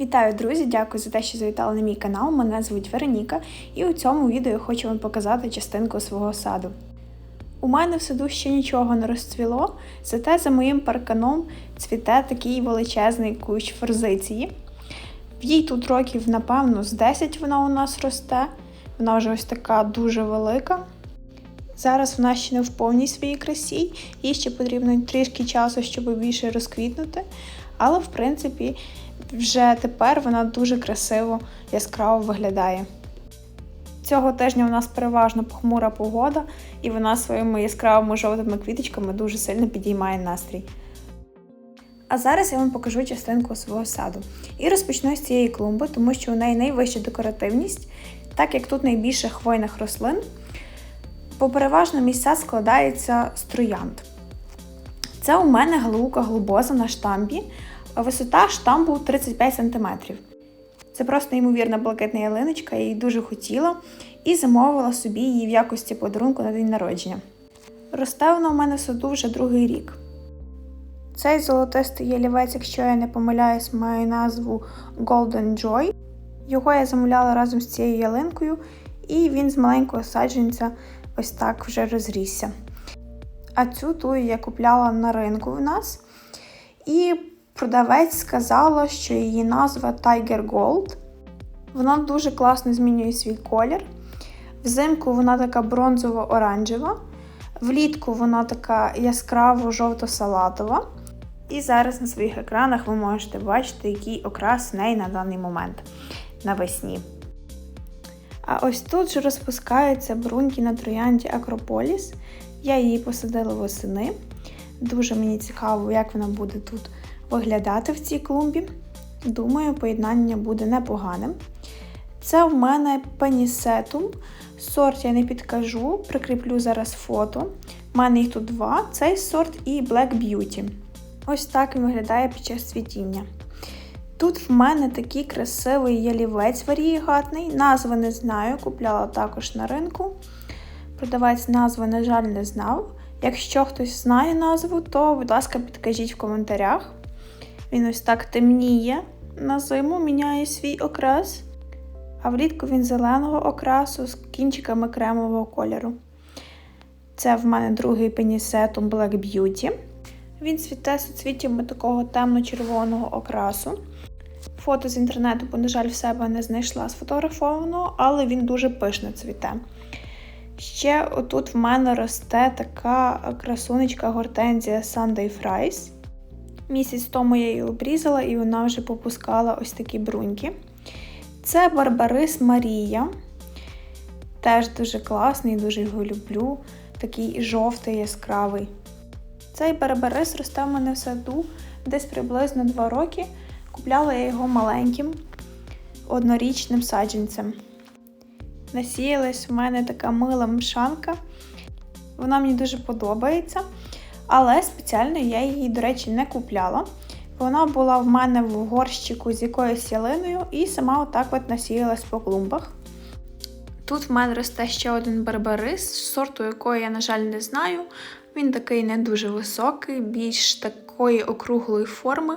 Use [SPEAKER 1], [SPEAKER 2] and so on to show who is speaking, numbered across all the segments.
[SPEAKER 1] Вітаю, друзі! Дякую за те, що завітали на мій канал. Мене звуть Вероніка, і у цьому відео я хочу вам показати частинку свого саду. У мене в саду ще нічого не розцвіло, зате за моїм парканом цвіте такий величезний кущ форзиції. В їй тут років, напевно, з 10 вона у нас росте. Вона вже ось така дуже велика. Зараз вона ще не в повній своїй красі, їй ще потрібно трішки часу, щоб більше розквітнути. Але, в принципі, вже тепер вона дуже красиво, яскраво виглядає. Цього тижня у нас переважно похмура погода, і вона своїми яскравими жовтими квіточками дуже сильно підіймає настрій. А зараз я вам покажу частинку свого саду. І розпочну з цієї клумби, тому що у неї найвища декоративність, так як тут найбільше хвойних рослин, бо переважно місця складається з троянд. Це у мене галука глобоза на штамбі, висота штамбу 35 см. Це просто неймовірна блакитна ялиночка, я її дуже хотіла і замовила собі її в якості подарунку на день народження. Росте вона у мене в саду вже другий рік. Цей золотистий ялівець, якщо я не помиляюсь, має назву Golden Joy. Його я замовляла разом з цією ялинкою, і він з маленького саджанця ось так вже розрісся. А цю тую я купляла на ринку в нас. І продавець сказала, що її назва Tiger Gold. Вона дуже класно змінює свій колір. Взимку вона така бронзово-оранжева, влітку вона така яскраво жовто-салатова. І зараз на своїх екранах ви можете бачити, який окрас в неї на даний момент навесні. А ось тут же розпускаються бруньки на троянді Акрополіс. Я її посадила восени. Дуже мені цікаво, як вона буде тут виглядати в цій клумбі. Думаю, поєднання буде непоганим. Це в мене пенісетум. Сорт я не підкажу, прикріплю зараз фото. У мене їх тут два: цей сорт і Black Beauty. Ось так він виглядає під час цвітіння. Тут в мене такий красивий ялівець варієгатний. Назви не знаю, купляла також на ринку. Продавець назви, на жаль, не знав. Якщо хтось знає назву, то, будь ласка, підкажіть в коментарях. Він ось так темніє на зиму, міняє свій окрас. А влітку він зеленого окрасу з кінчиками кремового кольору. Це в мене другий пенісетум Black Beauty. Він цвіте суцвіттями такого темно-червоного окрасу. Фото з інтернету, бо, на жаль, в себе не знайшла сфотографованого, але він дуже пишно цвіте. Ще отут в мене росте така красунечка гортензія Sunday Fries. Місяць тому я її обрізала і вона вже попускала ось такі бруньки. Це Барбарис Марія. Теж дуже класний, дуже його люблю. Такий жовтий, яскравий. Цей барбарис росте в мене в саду десь приблизно 2 роки. Купляла я його маленьким, однорічним саджанцем. Насіялась в мене така мила мшанка. Вона мені дуже подобається. Але спеціально я її, до речі, не купляла. Вона була в мене в горщику з якоюсь ялиною і сама отак от насіялась по клумбах. Тут в мене росте ще один барбарис, сорту якої я, на жаль, не знаю. Він такий не дуже високий, більш такої округлої форми.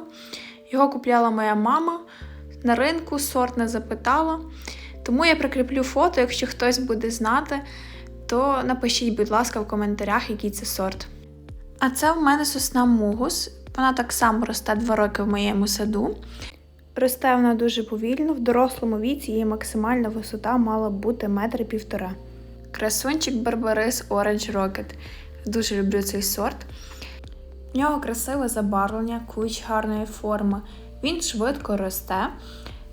[SPEAKER 1] Його купляла моя мама на ринку, сорт не запитала. Тому я прикріплю фото, якщо хтось буде знати, то напишіть, будь ласка, в коментарях, який це сорт. А це в мене сосна мугус. Вона так само росте 2 роки в моєму саду. Росте вона дуже повільно, в дорослому віці її максимальна висота мала б бути метр півтора. Красунчик Барбарис Orange Rocket. Дуже люблю цей сорт. В нього красиве забарвлення, куч гарної форми. Він швидко росте.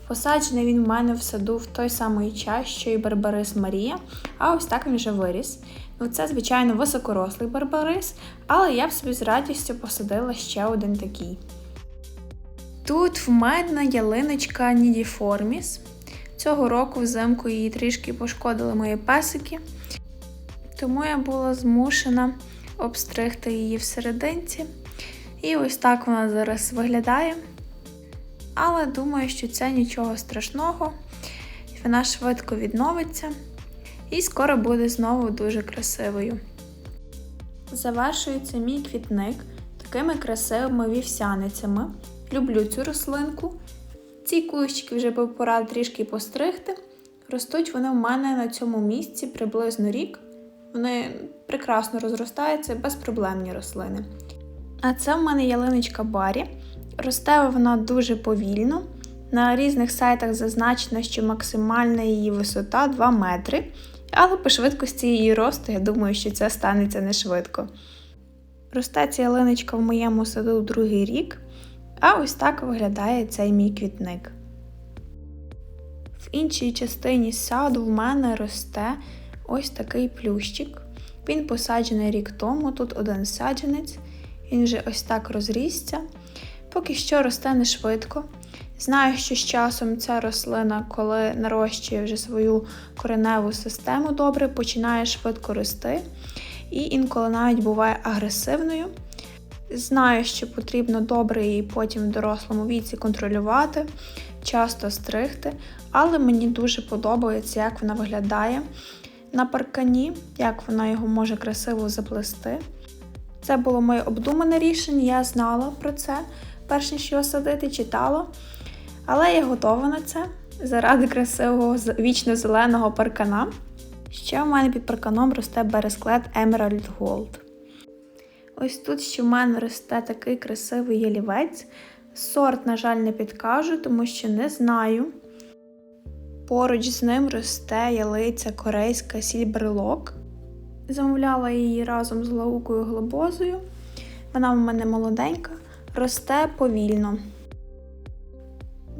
[SPEAKER 1] Посаджений він в мене в саду в той самий час, що і Барбарис Марія, а ось так він вже виріс. Ну, Це, звичайно, високорослий барбарис, але я б собі з радістю посадила ще один такий. Тут в мене ялиночка Нідіформіс. Цього року взимку її трішки пошкодили мої песики, тому я була змушена обстригти її всерединці. І ось так вона зараз виглядає. Але думаю, що це нічого страшного, вона швидко відновиться і скоро буде знову дуже красивою. Завершується мій квітник такими красивими вівсяницями. Люблю цю рослинку. Ці кущики вже пора трішки постригти. Ростуть вони в мене на цьому місці приблизно рік. Вони прекрасно розростаються, безпроблемні рослини. А це в мене ялиночка Барі. Росте вона дуже повільно. На різних сайтах зазначено, що максимальна її висота 2 метри. Але по швидкості її росту, я думаю, що це станеться не швидко. Росте ця ялиночка в моєму саду другий рік, а ось так виглядає цей мій квітник. В іншій частині саду в мене росте ось такий плющик. Він посаджений рік тому, тут один саджанець, він вже ось так розрісся. Поки що росте не швидко. Знаю, що з часом ця рослина, коли нарощує вже свою кореневу систему добре, починає швидко рости і інколи навіть буває агресивною. Знаю, що потрібно добре її потім в дорослому віці контролювати, часто стригти, але мені дуже подобається, як вона виглядає на паркані, як вона його може красиво заплести. Це було моє обдумане рішення, я знала про це, перш ніж його садити, читала. Але я готова на це заради красивого вічно-зеленого паркана. Ще в мене під парканом росте бересклет Emerald Gold. Ось тут ще в мене росте такий красивий ялівець. Сорт, на жаль, не підкажу, тому що не знаю. Поруч з ним росте ялиця корейська сільберлок. Замовляла її разом з лаукою глобозою. Вона в мене молоденька, росте повільно.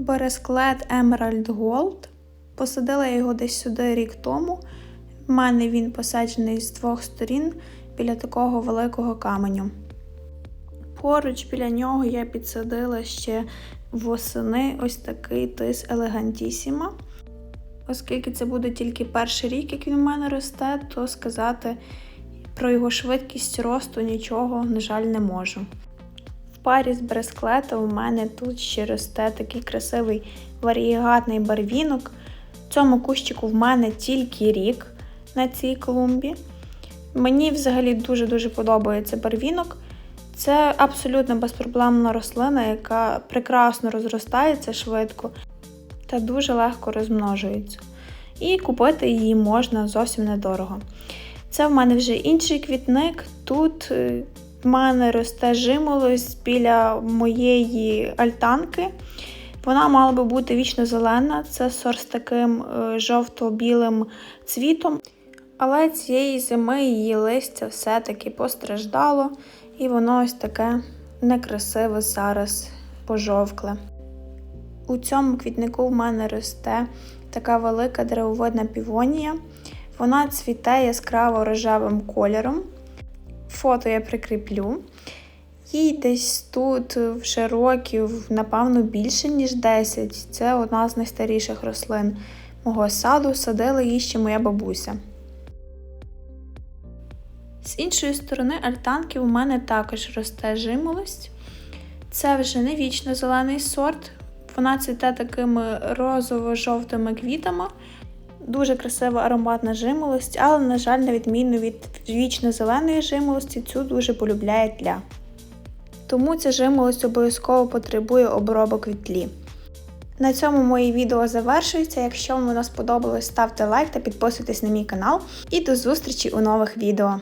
[SPEAKER 1] Бересклет Emerald Gold. Посадила я його десь сюди рік тому. В мене він посаджений з двох сторін біля такого великого каменю. Поруч біля нього я підсадила ще восени ось такий тис елегантісіма. Оскільки це буде тільки перший рік, як він у мене росте, то сказати про його швидкість росту нічого, на жаль, не можу. Парі з бресклета у мене тут ще росте такий красивий варієгатний барвінок. Цьому кущику в мене тільки рік на цій клумбі. Мені взагалі дуже-дуже подобається барвінок. Це абсолютно безпроблемна рослина, яка прекрасно розростається швидко та дуже легко розмножується. І купити її можна зовсім недорого. Це в мене вже інший квітник. Тут е, мене росте жимолость біля моєї альтанки. Вона мала би бути вічно зелена, це сорт з таким е, жовто-білим цвітом. Але цієї зими її листя все-таки постраждало, і воно ось таке некрасиве зараз пожовкле. У цьому квітнику в мене росте така велика деревовидна півонія. Вона цвіте яскраво рожевим кольором. Фото я прикріплю. Їй десь тут вже років, напевно, більше, ніж 10. Це одна з найстаріших рослин мого саду. Садила її ще моя бабуся. З іншої сторони альтанки у мене також росте жимолость. Це вже не вічно зелений сорт. Вона цвіте такими розово-жовтими квітами. Дуже красива ароматна жимолость, але, на жаль, на відміну від вічно-зеленої жимолості, цю дуже полюбляє тля. Тому ця жимолость обов'язково потребує обробок від тлі. На цьому моє відео завершується. Якщо вам воно сподобалось, ставте лайк та підписуйтесь на мій канал. І до зустрічі у нових відео!